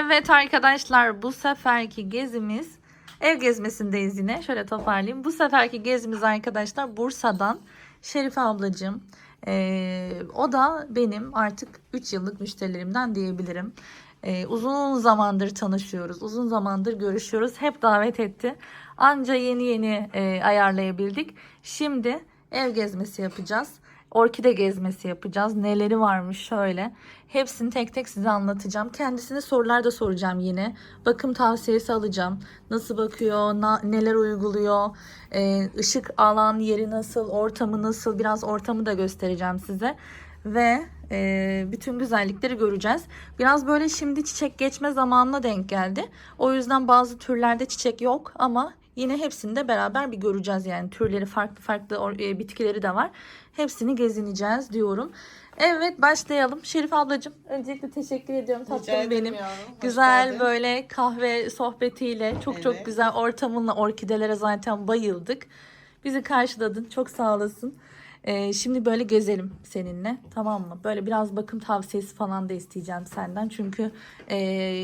Evet arkadaşlar bu seferki gezimiz ev gezmesindeyiz yine. Şöyle toparlayayım. Bu seferki gezimiz arkadaşlar Bursa'dan Şerife ablacığım. Ee, o da benim artık 3 yıllık müşterilerimden diyebilirim. Ee, uzun zamandır tanışıyoruz. Uzun zamandır görüşüyoruz. Hep davet etti. Anca yeni yeni e, ayarlayabildik. Şimdi ev gezmesi yapacağız. Orkide gezmesi yapacağız. Neleri varmış şöyle. Hepsini tek tek size anlatacağım. Kendisine sorular da soracağım yine. Bakım tavsiyesi alacağım. Nasıl bakıyor, na- neler uyguluyor, e, ışık alan yeri nasıl, ortamı nasıl biraz ortamı da göstereceğim size. Ve e, bütün güzellikleri göreceğiz. Biraz böyle şimdi çiçek geçme zamanına denk geldi. O yüzden bazı türlerde çiçek yok ama yine hepsini de beraber bir göreceğiz yani türleri farklı farklı e, bitkileri de var. Hepsini gezineceğiz diyorum. Evet başlayalım. Şerif ablacığım öncelikle teşekkür ediyorum tatlım benim. yavrum, Güzel geldin. böyle kahve sohbetiyle çok çok Evet. güzel ortamınla orkidelere zaten bayıldık. Bizi karşıladın. Çok sağ olasın. Ee, şimdi böyle gezelim seninle tamam mı? Böyle biraz bakım tavsiyesi falan da isteyeceğim senden. Çünkü e,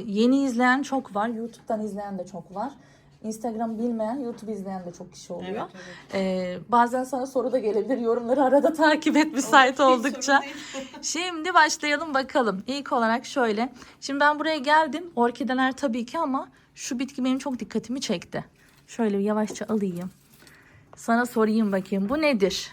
yeni izleyen çok var. YouTube'dan izleyen de çok var. Instagram bilmeyen, YouTube izleyen de çok kişi oluyor. Evet, evet. Ee, bazen sana soru da gelebilir. Yorumları arada takip et müsait sorun oldukça. Şimdi başlayalım bakalım. İlk olarak şöyle. Şimdi ben buraya geldim. Orkideler tabii ki ama şu bitki benim çok dikkatimi çekti. Şöyle yavaşça alayım. Sana sorayım bakayım. Bu nedir?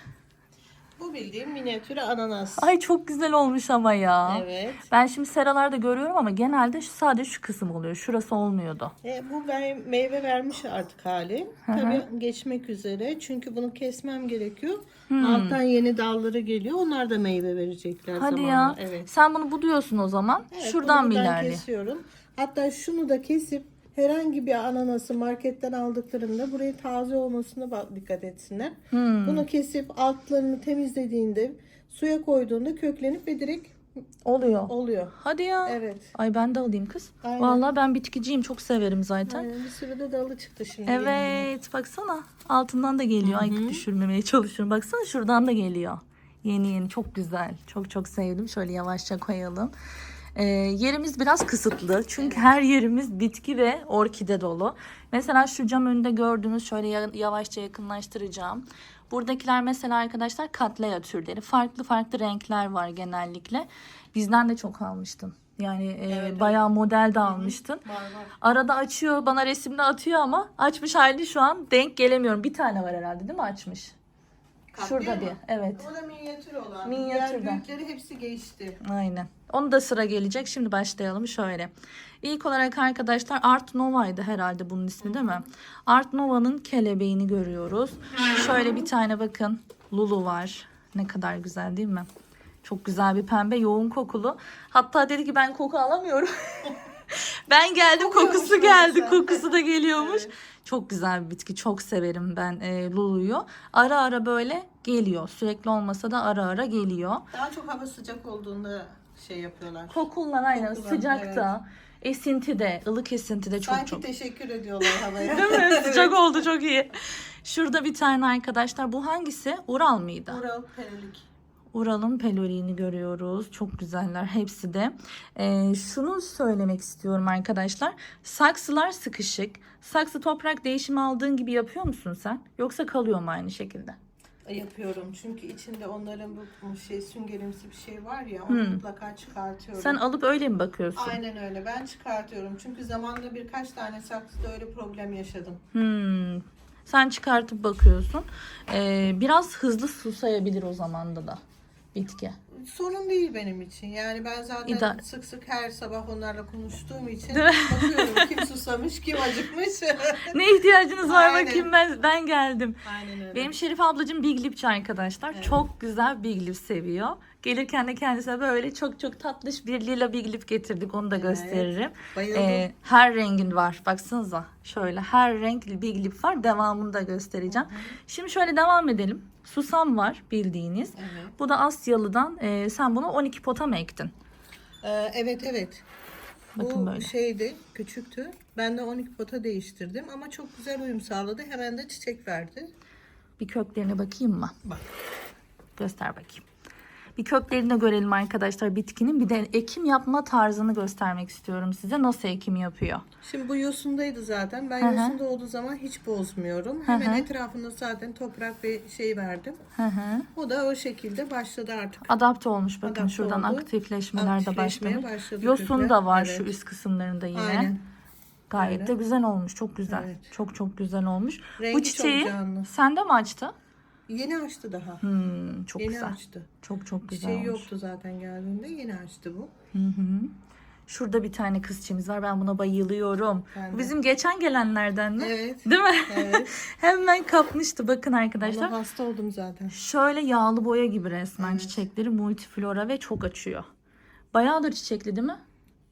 Bu bildiğim minyatür ananas. Ay çok güzel olmuş ama ya. Evet. Ben şimdi seralarda görüyorum ama genelde şu, sadece şu kısım oluyor. Şurası olmuyordu. E, bu me- meyve vermiş artık hali. hı. Tabii geçmek üzere. Çünkü bunu kesmem gerekiyor. Hmm. Alttan yeni dalları geliyor. Onlar da meyve verecekler Hadi zamanla. ya. Evet. Sen bunu buluyorsun o zaman. Evet, Şuradan buradan ilerle. kesiyorum. Hatta şunu da kesip herhangi bir ananası marketten aldıklarında burayı taze olmasına dikkat etsinler. Hmm. Bunu kesip altlarını temizlediğinde suya koyduğunda köklenip ve direkt Oluyor. oluyor. Hadi ya. Evet. Ay ben de alayım kız. Aynen. Vallahi ben bitkiciyim. Çok severim zaten. Aynen, bir sürü de dalı çıktı şimdi. yeni. Evet baksana altından da geliyor. Ay düşürmemeye çalışıyorum. Baksana şuradan da geliyor. Yeni yeni çok güzel. Çok çok sevdim. Şöyle yavaşça koyalım. Ee, yerimiz biraz kısıtlı. Çünkü her yerimiz bitki ve orkide dolu. Mesela şu cam önünde gördüğünüz şöyle ya- yavaşça yakınlaştıracağım. Buradakiler mesela arkadaşlar katleya türleri. Farklı farklı renkler var genellikle. Bizden de çok almıştın. Yani e, Evet, bayağı model de almıştın. Var var. Arada açıyor bana resimde atıyor ama açmış hali şu an denk gelemiyorum. Bir tane var herhalde değil mi açmış? Şurada Katliam bir. Evet. O da minyatür olan. Minyatürden. Diğer büyükleri hepsi geçti. Aynen. Onu da sıra gelecek. Şimdi başlayalım şöyle. İlk olarak arkadaşlar Art Nova'ydı herhalde bunun ismi değil mi? Art Nova'nın kelebeğini görüyoruz. Şöyle bir tane bakın Lulu var. Ne kadar güzel değil mi? Çok güzel bir pembe yoğun kokulu. Hatta dedi ki ben koku alamıyorum. ben geldim kokusu geldi. meğerse. Kokusu da geliyormuş. Evet. Çok güzel bir bitki. Çok severim ben e, Lulu'yu. Ara ara böyle geliyor. Sürekli olmasa da ara ara geliyor. Daha çok hava sıcak olduğunda şey yapıyorlar. Kokullar aynen Kokular, sıcakta, esintide, ılık esintide çok Sanki çok. teşekkür ediyorlar havaya. Değil mi? Sıcak oldu çok iyi. Şurada bir tane arkadaşlar bu hangisi? Ural mıydı? Ural perilik. Ural'ın peloriğini görüyoruz. Çok güzeller hepsi de. Ee, şunu söylemek istiyorum arkadaşlar. Saksılar sıkışık. Saksı toprak değişimi aldığın gibi yapıyor musun sen? Yoksa kalıyor mu aynı şekilde? Yapıyorum çünkü içinde onların bu şey süngerimsi bir şey var ya onu mutlaka çıkartıyorum. Sen alıp öyle mi bakıyorsun? Aynen öyle ben çıkartıyorum çünkü zamanla birkaç tane saksıda öyle problem yaşadım. Hmm. Sen çıkartıp bakıyorsun. Ee, biraz hızlı susayabilir o zamanda da bitki. Sorun değil benim için. Yani ben zaten İdare- sık sık her sabah onlarla konuştuğum için Değil mi? bakıyorum kim susamış, kim acıkmış. Ne ihtiyacınız var Aynen. bakayım ben ben geldim. Aynen öyle. Benim Şerif ablacığım Big Lipçi arkadaşlar. Çok güzel Big Lip seviyor. Gelirken de kendisine böyle çok çok tatlış bir lila Big Lip getirdik. Onu da gösteririm. Bayıldım. Ee, her rengin var. Baksanıza. Şöyle her renk Big Lip var. Devamını da göstereceğim. Şimdi şöyle devam edelim. Susam var bildiğiniz. Evet. Bu da Asyalı'dan. Ee, sen bunu 12 pota mı ektin? Ee, evet evet. Bakın Bu böyle. şeydi, küçüktü. Ben de 12 pota değiştirdim ama çok güzel uyum sağladı. Hemen de çiçek verdi. Bir köklerine bakayım mı? Bak. Göster bakayım. Bir köklerini de görelim arkadaşlar bitkinin. Bir de ekim yapma tarzını göstermek istiyorum size. Nasıl ekim yapıyor? Şimdi bu yosundaydı zaten. Ben Hı hı. yosunda olduğu zaman hiç bozmuyorum. Hemen hı. etrafında zaten toprak ve şey verdim. Hı hı. O da o şekilde başladı artık. Adapte olmuş bakın Adapte şuradan oldu. aktifleşmeler de başlamış. başladı Yosun kökler. da var Evet. şu üst kısımlarında yine. Aynen. Gayet Öyle. de güzel olmuş. Çok güzel. Evet. Çok çok güzel olmuş. Rengi Bu çiçeği canlı. sende mi açtı? Yeni açtı daha. Hmm, çok Yeni güzel. açtı. Çok çok güzel Çiçeği olmuş. yoktu zaten geldiğinde. Yeni açtı bu. Hı hı. Şurada bir tane kız çiçeğimiz var. Ben buna bayılıyorum. De. bizim geçen gelenlerden mi? Evet. Değil mi? Evet. Hemen kapmıştı. Bakın arkadaşlar. Ona hasta oldum zaten. Şöyle yağlı boya gibi resmen Evet. çiçekleri multiflora ve çok açıyor. Bayağıdır çiçekli değil mi?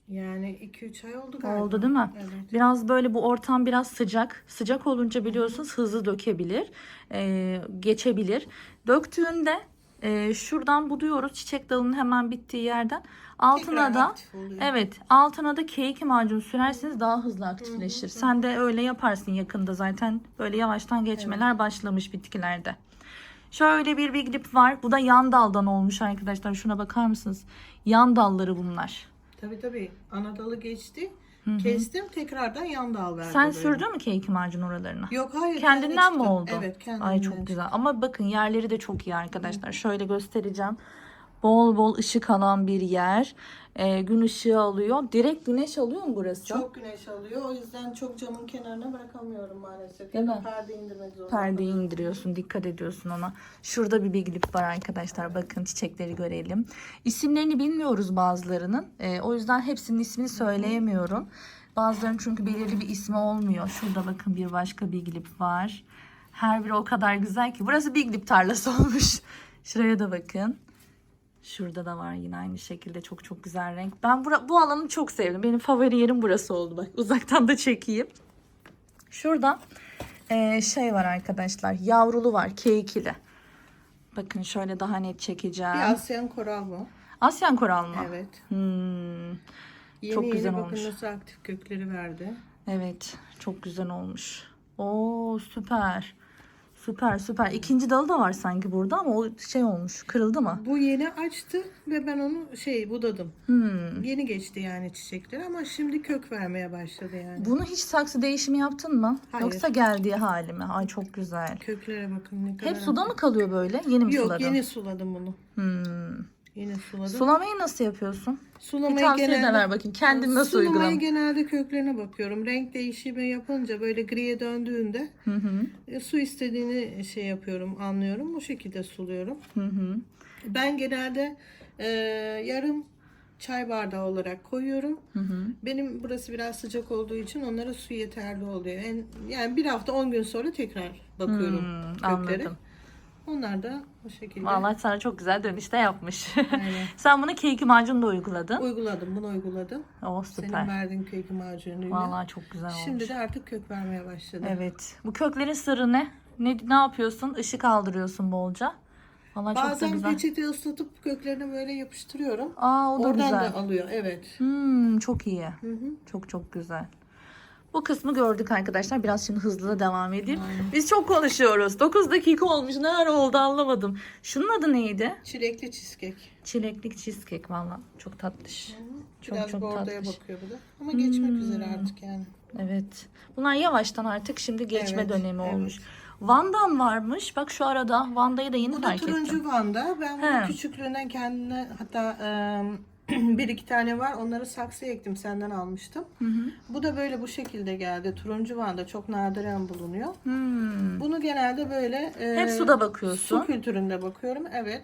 Yani 2-3 ay oldu galiba. Oldu değil mi? Evet. Biraz böyle bu ortam biraz sıcak. Sıcak olunca biliyorsunuz hızlı dökebilir. e, geçebilir. Döktüğünde e, şuradan buluyoruz çiçek dalının hemen bittiği yerden. Altına Tekrar da evet altına da keyik macunu sürerseniz daha hızlı aktifleşir. Sen de öyle yaparsın yakında zaten böyle yavaştan geçmeler başlamış bitkilerde. Şöyle bir big dip var. Bu da yan daldan olmuş arkadaşlar. Şuna bakar mısınız? Yan dalları bunlar. Tabii tabii. Anadalı geçti. Kestim. Tekrardan yan dal verdi. Sen böyle. sürdün mü keyik macunu oralarına? Yok hayır. Kendinden kendi mi oldu? Evet kendinden. Ay çok güzel. Ama bakın yerleri de çok iyi arkadaşlar. Şöyle göstereceğim. Bol bol ışık alan bir yer. Ee, gün ışığı alıyor. Direkt güneş alıyor mu burası? Çok güneş alıyor. O yüzden çok camın kenarına bırakamıyorum maalesef. Değil mi? Perde indirmek zorunda. Perdeyi indiriyorsun. Dikkat ediyorsun ona. Şurada bir big lip var arkadaşlar. Bakın çiçekleri görelim. İsimlerini bilmiyoruz bazılarının. Ee, o yüzden hepsinin ismini söyleyemiyorum. Bazılarının çünkü belirli bir ismi olmuyor. Şurada bakın bir başka big lip var. Her biri o kadar güzel ki. Burası big lip tarlası olmuş. Şuraya da bakın. Şurada da var yine aynı şekilde çok çok güzel renk. Ben bura, bu alanı çok sevdim. Benim favori yerim burası oldu. Bak uzaktan da çekeyim. Şurada ee, şey var arkadaşlar. Yavrulu var. K2'li. Bakın şöyle daha net çekeceğim. Bir Asyan koral bu. Asyan koral mı? Evet. Hmm, Yeni Çok yeni güzel bakın olmuş. nasıl aktif kökleri verdi. evet. Çok güzel olmuş. Oo süper. Süper süper. İkinci dalı da var sanki burada ama o şey olmuş. Kırıldı mı? Bu yeni açtı ve ben onu şey budadım. Hmm. Yeni geçti yani çiçekleri ama şimdi kök vermeye başladı yani. Bunu hiç saksı değişimi yaptın mı? Hayır. Yoksa geldiği hali mi? Ay çok güzel. Köklere bakın ne kadar. Hep suda mı kalıyor böyle? Yeni mi Yok suladın? yeni suladım bunu. Hmm. Yeni suladım. Sulamayı nasıl yapıyorsun? Bir Sulamayı tavsiye de genelde- ver bakayım. Kendin nasıl Sulamayı uyguladın? genelde köklerine bakıyorum. Renk değişimi yapınca böyle griye döndüğünde Hı hı. e, su istediğini şey yapıyorum, anlıyorum. Bu şekilde suluyorum. Hı hı. Ben genelde e, yarım çay bardağı olarak koyuyorum. Hı hı. Benim burası biraz sıcak olduğu için onlara su yeterli oluyor. En, yani bir hafta 10 gün sonra tekrar bakıyorum Hmm, kökleri. anladım. Onlar da bu şekilde Vallahi sana çok güzel dönüşte yapmış. Aynen. Sen bunu keyki macunu da uyguladın. uyguladım. Bunu uyguladım. Senin süper. verdiğin kök macunuyla. Vallahi çok güzel olmuş. Şimdi de artık kök vermeye başladı. Evet. Bu köklerin sırrı ne? Ne, ne yapıyorsun? Işık aldırıyorsun bolca. Vallahi çok Bazen güzel. peçete ıslatıp köklerine böyle yapıştırıyorum. Aa o da Oradan güzel. da alıyor. Evet. Hmm, çok iyi. Hı hı. Çok çok güzel. Bu kısmı gördük arkadaşlar. Biraz şimdi hızlı da devam edeyim. Biz çok konuşuyoruz. 9 dakika olmuş. Ne ara oldu anlamadım. Şunun adı neydi? Çilekli cheesecake. Çileklik cheesecake valla. Çok tatlış. Çok Biraz çok tatlış. bakıyor bu da. Ama geçmek Hmm. üzere artık yani. Evet. Bunlar yavaştan artık şimdi geçme Evet, dönemi evet. olmuş. Van'dan varmış. Bak şu arada Vanda'yı da yeni Bu da fark turuncu ettim. Van'da. Ben bunu küçüklüğünden kendine hatta e, bir iki tane var. Onları saksıya ektim. Senden almıştım. Hı hı. Bu da böyle bu şekilde geldi. Turuncu Van'da çok nadiren bulunuyor. Hmm. Bunu genelde böyle e, Hep suda bakıyorsun. Su kültüründe bakıyorum. Evet.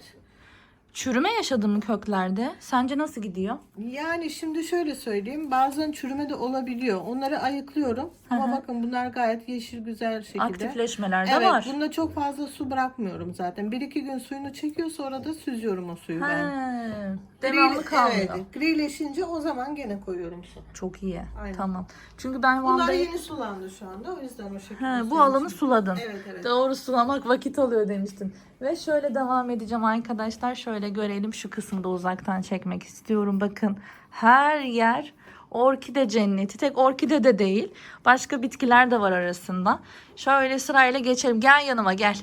Çürüme yaşadın mı köklerde? Sence nasıl gidiyor? Yani şimdi şöyle söyleyeyim. Bazen çürüme de olabiliyor. Onları ayıklıyorum. Ama bakın bunlar gayet yeşil güzel şekilde. Aktifleşmeler de Evet, var. bunda çok fazla su bırakmıyorum zaten. Bir iki gün suyunu çekiyor sonra da süzüyorum o suyu ben. He. Devamlı Gri- kalmıyor. Evet, grileşince o zaman gene koyuyorum su. Çok iyi. Aynen. Tamam. Çünkü ben Bunlar yeni sulandı şu anda. O yüzden o şekilde. He, bu alanı su- suladın. Evet, evet. Doğru sulamak vakit alıyor demiştin. Ve şöyle devam edeceğim arkadaşlar. Şöyle görelim şu kısımda uzaktan çekmek istiyorum. Bakın her yer orkide cenneti. Tek orkide de değil. Başka bitkiler de var arasında. Şöyle sırayla geçelim. Gel yanıma gel.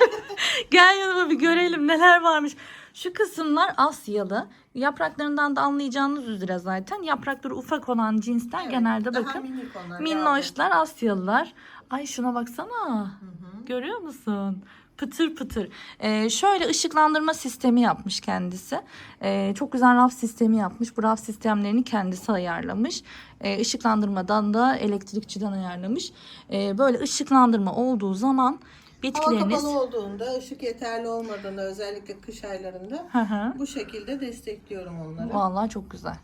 gel yanıma bir görelim neler varmış. Şu kısımlar Asyalı. Yapraklarından da anlayacağınız üzere zaten yaprakları ufak olan cinsten Evet, genelde bakın minnoşlar Asyalılar. Ay şuna baksana. Hı hı. Görüyor musun? Pıtır pıtır. Ee, şöyle ışıklandırma sistemi yapmış kendisi. Ee, çok güzel raf sistemi yapmış. Bu raf sistemlerini kendisi ayarlamış. Ee, ışıklandırmadan da elektrikçiden ayarlamış. Ee, böyle ışıklandırma olduğu zaman Hava bitkileriniz... kapalı olduğunda, ışık yeterli olmadığında özellikle kış aylarında Hı hı. bu şekilde destekliyorum onları. Vallahi çok güzel.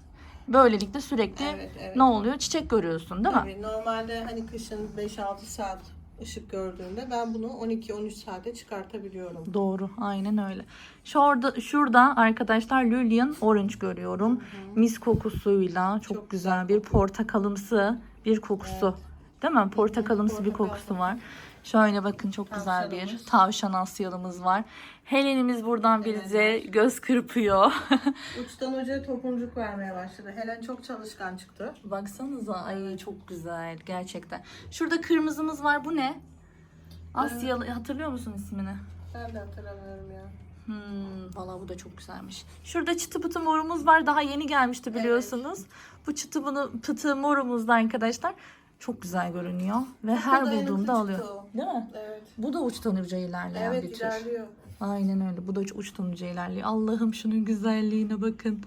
Böylelikle sürekli Evet, evet. ne oluyor? Çiçek görüyorsun değil mi? Tabii normalde hani kışın 5-6 saat ışık gördüğünde ben bunu 12-13 saate çıkartabiliyorum. Doğru, aynen öyle. Şurada, şurada arkadaşlar Lilian Orange görüyorum. Mis kokusuyla çok, Çok güzel güzel bir portakalımsı bir kokusu. Değil mi? Portakalımsı bir kokusu var. Şöyle bakın çok güzel bir tavşan asyalımız var. Helenimiz buradan Helen bize göz kırpıyor. Uçtan uca topuncuk vermeye başladı. Helen çok çalışkan çıktı. Baksanıza ay çok güzel gerçekten. Şurada kırmızımız var. Bu ne? Asyalı hatırlıyor musun ismini? Ben de hatırlamıyorum ya. Hmm, valla bu da çok güzelmiş. Şurada çıtı pıtı morumuz var. Daha yeni gelmişti biliyorsunuz. Bu çıtı pıtı morumuz da arkadaşlar çok güzel görünüyor. Ve her bulduğumda çıktı alıyor. o. Değil mi? Evet. Bu da uçtan uca ilerleyen bir Evet tür. ilerliyor. Aynen öyle. Bu da uçtan uca ilerliyor. Allah'ım şunun güzelliğine bakın.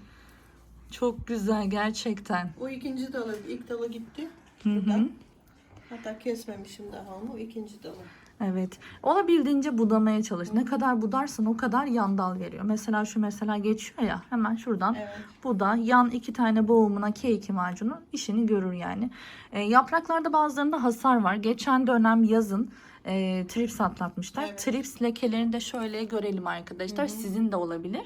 Çok güzel gerçekten. O ikinci dalı, ilk dalı gitti. Hı hı. Buradan. Hatta kesmemişim daha onu. İkinci dalı. Evet. Olabildiğince budamaya çalış. Ne kadar budarsan o kadar yan dal veriyor. Mesela şu mesela geçiyor ya hemen şuradan Evet. bu da yan iki tane boğumuna K2 macunu işini görür yani. E, yapraklarda bazılarında hasar var. Geçen dönem yazın e, trips atlatmışlar. Evet. Trips lekelerini de şöyle görelim arkadaşlar. Sizin de olabilir.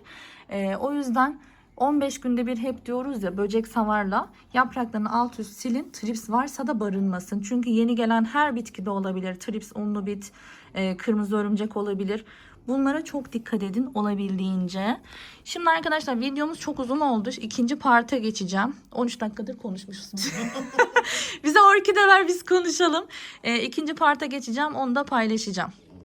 E, o yüzden 15 günde bir hep diyoruz ya böcek savarla yapraklarını alt üst silin. Trips varsa da barınmasın. Çünkü yeni gelen her bitkide olabilir. Trips, unlu bit, e, kırmızı örümcek olabilir. Bunlara çok dikkat edin olabildiğince. Şimdi arkadaşlar videomuz çok uzun oldu. İkinci parta geçeceğim. 13 dakikadır konuşmuşuz. Bize orkide ver biz konuşalım. E, ikinci parta geçeceğim. Onu da paylaşacağım.